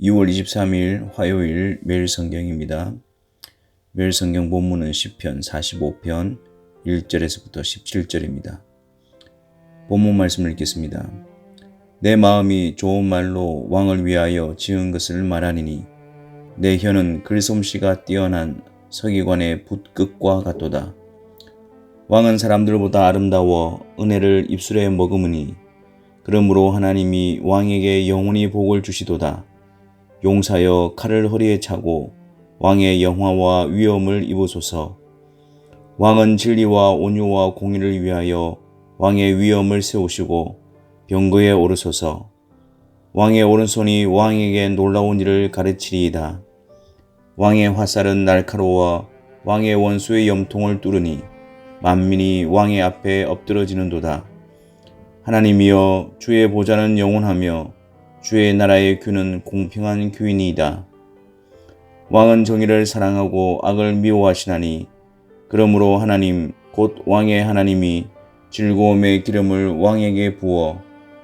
2월 23일 화요일 매일 성경입니다. 매일 성경 본문은 10편 45편 1절에서부터 17절입니다. 본문 말씀을 읽겠습니다. 내 마음이 좋은 말로 왕을 위하여 지은 것을 말하니니 내 혀는 글솜씨가 뛰어난 서기관의 붓끝과 같도다. 왕은 사람들보다 아름다워 은혜를 입술에 머금으니 그러므로 하나님이 왕에게 영원히 복을 주시도다. 용사여 칼을 허리에 차고 왕의 영화와 위엄을 입으소서. 왕은 진리와 온유와 공의를 위하여 왕의 위엄을 세우시고 병거에 오르소서. 왕의 오른손이 왕에게 놀라운 일을 가르치리이다. 왕의 화살은 날카로워 왕의 원수의 염통을 뚫으니 만민이 왕의 앞에 엎드러지는도다. 하나님이여 주의 보좌는 영원하며 주의 나라의 규는 공평한 규이니이다. 왕은 정의를 사랑하고 악을 미워하시나니 그러므로 하나님 곧 왕의 하나님이 즐거움의 기름을 왕에게 부어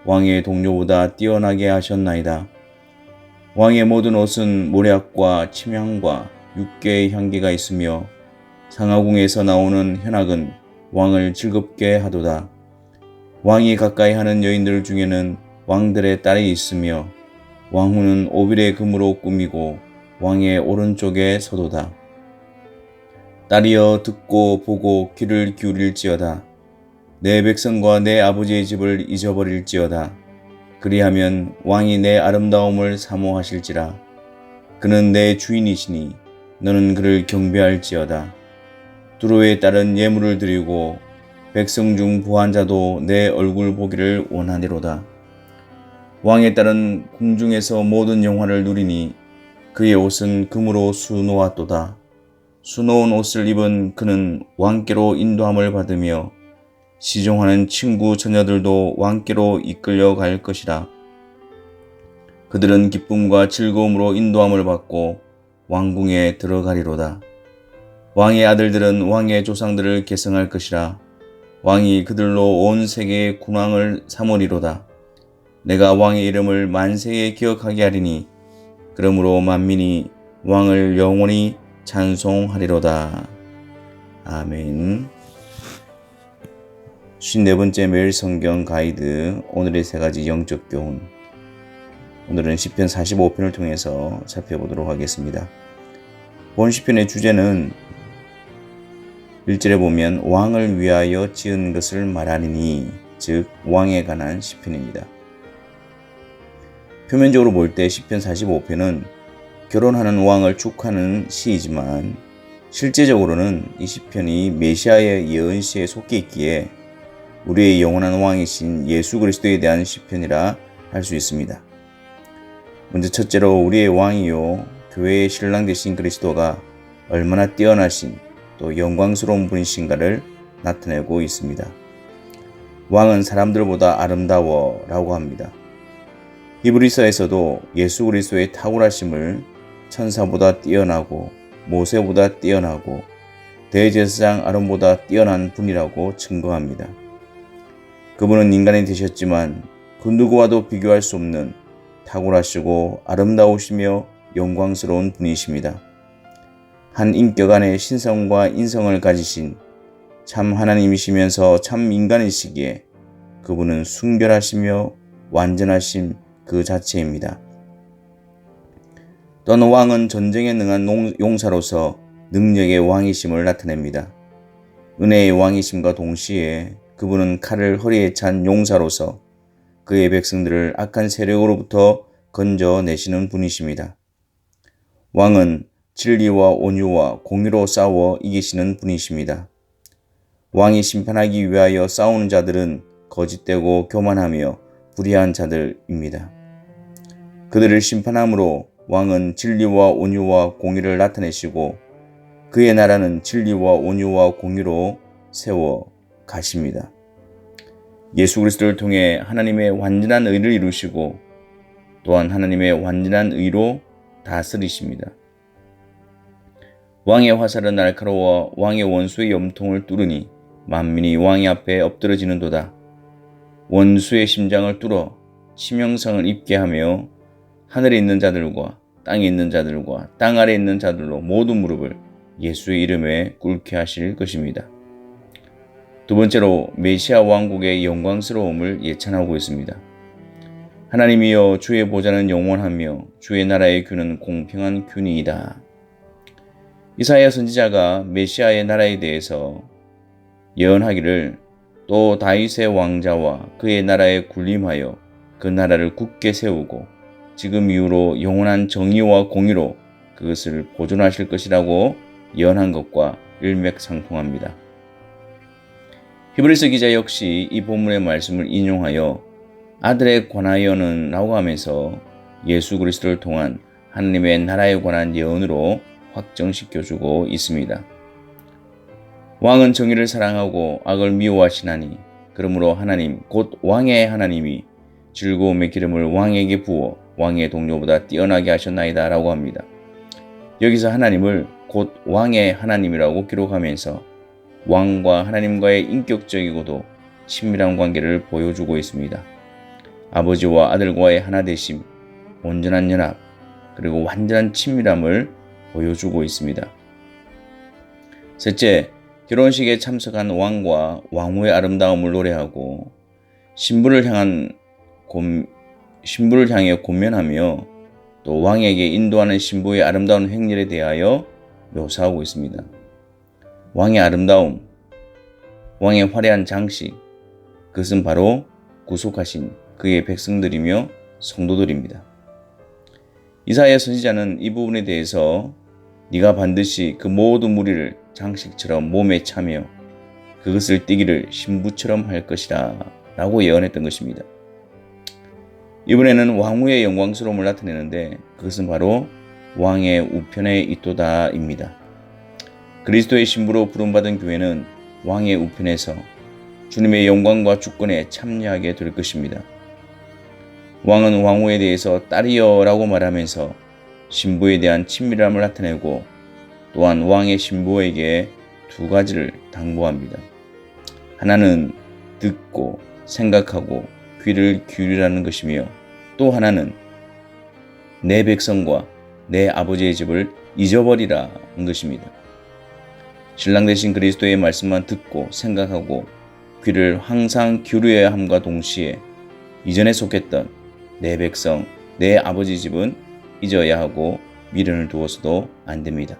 왕의 동료보다 뛰어나게 하셨나이다. 왕의 모든 옷은 모략과 침향과 육개의 향기가 있으며 상하궁에서 나오는 현악은 왕을 즐겁게 하도다. 왕이 가까이 하는 여인들 중에는 왕들의 딸이 있으며 왕후는 오빌의 금으로 꾸미고 왕의 오른쪽에 서도다. 딸이여 듣고 보고 귀를 기울일지어다. 내 백성과 내 아버지의 집을 잊어버릴지어다. 그리하면 왕이 내 아름다움을 사모하실지라. 그는 내 주인이시니 너는 그를 경배할지어다. 두로에 따른 예물을 드리고 백성 중 부한 자도 내 얼굴 보기를 원하니로다. 왕에 따른 궁중에서 모든 영화를 누리니 그의 옷은 금으로 수놓았도다. 수놓은 옷을 입은 그는 왕께로 인도함을 받으며 시종하는 친구 처녀들도 왕께로 이끌려 갈 것이라. 그들은 기쁨과 즐거움으로 인도함을 받고 왕궁에 들어가리로다. 왕의 아들들은 왕의 조상들을 계승할 것이라. 왕이 그들로 온 세계의 군왕을 삼으리로다. 내가 왕의 이름을 만세에 기억하게 하리니 그러므로 만민이 왕을 영원히 찬송하리로다. 아멘. 54번째 매일 성경 가이드 오늘의 세 가지 영적 교훈 오늘은 10편 45편을 통해서 살펴보도록 하겠습니다. 본 시편의 주제는 1절에 보면 왕을 위하여 지은 것을 말하니 즉 왕에 관한 시편입니다. 표면적으로 볼 때 시편 45편은 결혼하는 왕을 축하는 시이지만 실제적으로는 이 시편이 메시아의 예언시에 속해 있기에 우리의 영원한 왕이신 예수 그리스도에 대한 시편이라 할 수 있습니다. 먼저 첫째로 우리의 왕이요 교회의 신랑 되신 그리스도가 얼마나 뛰어나신 또 영광스러운 분이신가를 나타내고 있습니다. 왕은 사람들보다 아름다워 라고 합니다. 히브리서에서도 예수 그리스도의 탁월하심을 천사보다 뛰어나고 모세보다 뛰어나고 대제사장 아론보다 뛰어난 분이라고 증거합니다. 그분은 인간이 되셨지만 그 누구와도 비교할 수 없는 탁월하시고 아름다우시며 영광스러운 분이십니다. 한 인격 안에 신성과 인성을 가지신 참 하나님이시면서 참 인간이시기에 그분은 순결하시며 완전하심 그 자체입니다. 또는 왕은 전쟁에 능한 용사로서 능력의 왕이심을 나타냅니다. 은혜의 왕이심과 동시에 그분은 칼을 허리에 찬 용사로서 그의 백성들을 악한 세력으로부터 건져내시는 분이십니다. 왕은 진리와 온유와 공의로 싸워 이기시는 분이십니다. 왕이 심판하기 위하여 싸우는 자들은 거짓되고 교만하며 불의한 자들입니다. 그들을 심판함으로 왕은 진리와 온유와 공의를 나타내시고 그의 나라는 진리와 온유와 공의로 세워 가십니다. 예수 그리스도를 통해 하나님의 완전한 의를 이루시고 또한 하나님의 완전한 의로 다스리십니다. 왕의 화살은 날카로워 왕의 원수의 염통을 뚫으니 만민이 왕의 앞에 엎드러지는도다. 원수의 심장을 뚫어 치명상을 입게 하며 하늘에 있는 자들과 땅에 있는 자들과 땅 아래 있는 자들로 모든 무릎을 예수의 이름에 꿇게 하실 것입니다. 두 번째로 메시아 왕국의 영광스러움을 예찬하고 있습니다. 하나님이여 주의 보좌는 영원하며 주의 나라의 균은 공평한 균이이다. 이사야 선지자가 메시아의 나라에 대해서 예언하기를 또 다윗의 왕자와 그의 나라에 군림하여 그 나라를 굳게 세우고 지금 이후로 영원한 정의와 공의로 그것을 보존하실 것이라고 예언한 것과 일맥상통합니다. 히브리서 기자 역시 이 본문의 말씀을 인용하여 아들에 관하여는 라고 하면서 예수 그리스도를 통한 하나님의 나라에 관한 예언으로 확정시켜주고 있습니다. 왕은 정의를 사랑하고 악을 미워하시나니 그러므로 하나님 곧 왕의 하나님이 즐거움의 기름을 왕에게 부어 왕의 동료보다 뛰어나게 하셨나이다 라고 합니다. 여기서 하나님을 곧 왕의 하나님이라고 기록하면서 왕과 하나님과의 인격적이고도 친밀한 관계를 보여주고 있습니다. 아버지와 아들과의 하나 되심, 온전한 연합, 그리고 완전한 친밀함을 보여주고 있습니다. 셋째, 결혼식에 참석한 왕과 왕후의 아름다움을 노래하고 신부를 향한 곰, 신부를 향해 곤면하며 또 왕에게 인도하는 신부의 아름다운 행렬에 대하여 묘사하고 있습니다. 왕의 아름다움, 왕의 화려한 장식, 그것은 바로 구속하신 그의 백성들이며 성도들입니다. 이사야 선지자는 이 부분에 대해서 네가 반드시 그 모든 무리를 장식처럼 몸에 차며 그것을 띠기를 신부처럼 할 것이라 라고 예언했던 것입니다. 이번에는 왕후의 영광스러움을 나타내는데 그것은 바로 왕의 우편에 있도다입니다. 그리스도의 신부로 부름받은 교회는 왕의 우편에서 주님의 영광과 주권에 참여하게 될 것입니다. 왕은 왕후에 대해서 딸이여라고 말하면서 신부에 대한 친밀함을 나타내고 또한 왕의 신부에게 두 가지를 당부합니다. 하나는 듣고 생각하고 귀를 기울이라는 것이며 또 하나는 내 백성과 내 아버지의 집을 잊어버리라는 것입니다. 신랑 대신 그리스도의 말씀만 듣고 생각하고 귀를 항상 기울여야 함과 동시에 이전에 속했던 내 백성, 내 아버지 집은 잊어야 하고 미련을 두어서도 안 됩니다.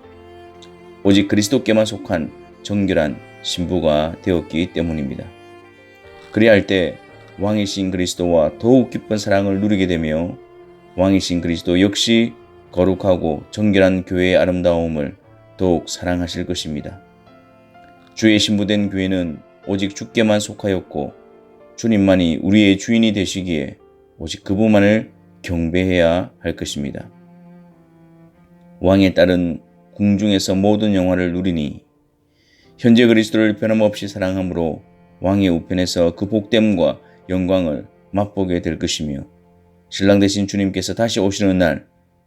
오직 그리스도께만 속한 정결한 신부가 되었기 때문입니다. 그리할 때 왕이신 그리스도와 더욱 깊은 사랑을 누리게 되며 왕이신 그리스도 역시 거룩하고 정결한 교회의 아름다움을 더욱 사랑하실 것입니다. 주의 신부된 교회는 오직 주께만 속하였고 주님만이 우리의 주인이 되시기에 오직 그분만을 경배해야 할 것입니다. 왕의 딸은 궁중에서 모든 영화를 누리니 현재 그리스도를 변함없이 사랑함으로 왕의 우편에서 그 복됨과 영광을 맛보게 될 것이며 신랑 되신 주님께서 다시 오시는 날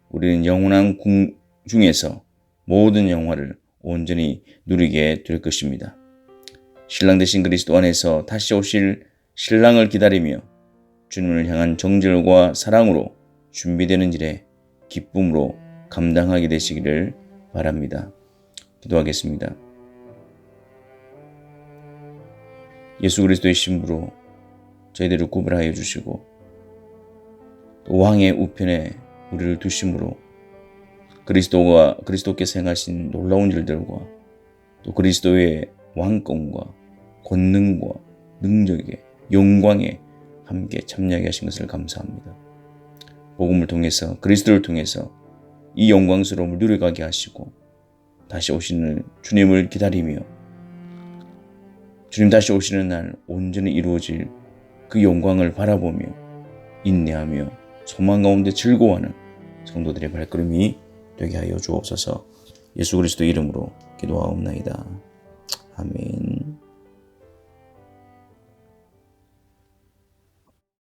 우리는 영원한 궁 중에서 모든 영화를 온전히 누리게 될 것입니다. 신랑 되신 그리스도 안에서 다시 오실 신랑을 기다리며 주님을 향한 정절과 사랑으로 준비되는 일에 기쁨으로 감당하게 되시기를 바랍니다. 기도하겠습니다. 예수 그리스도의 신부로 저희들을 구별하여 주시고 또 왕의 우편에 우리를 두심으로 그리스도가 그리스도께서 행하신 놀라운 일들과 또 그리스도의 왕권과 권능과 능력에 영광에 함께 참여하게 하신 것을 감사합니다. 복음을 통해서 그리스도를 통해서 이 영광스러움을 누려가게 하시고 다시 오시는 주님을 기다리며 주님 다시 오시는 날 온전히 이루어질 그 영광을 바라보며 인내하며 소망 가운데 즐거워하는 성도들의 발걸음이 되게 하여 주옵소서 예수 그리스도 이름으로 기도하옵나이다. 아멘.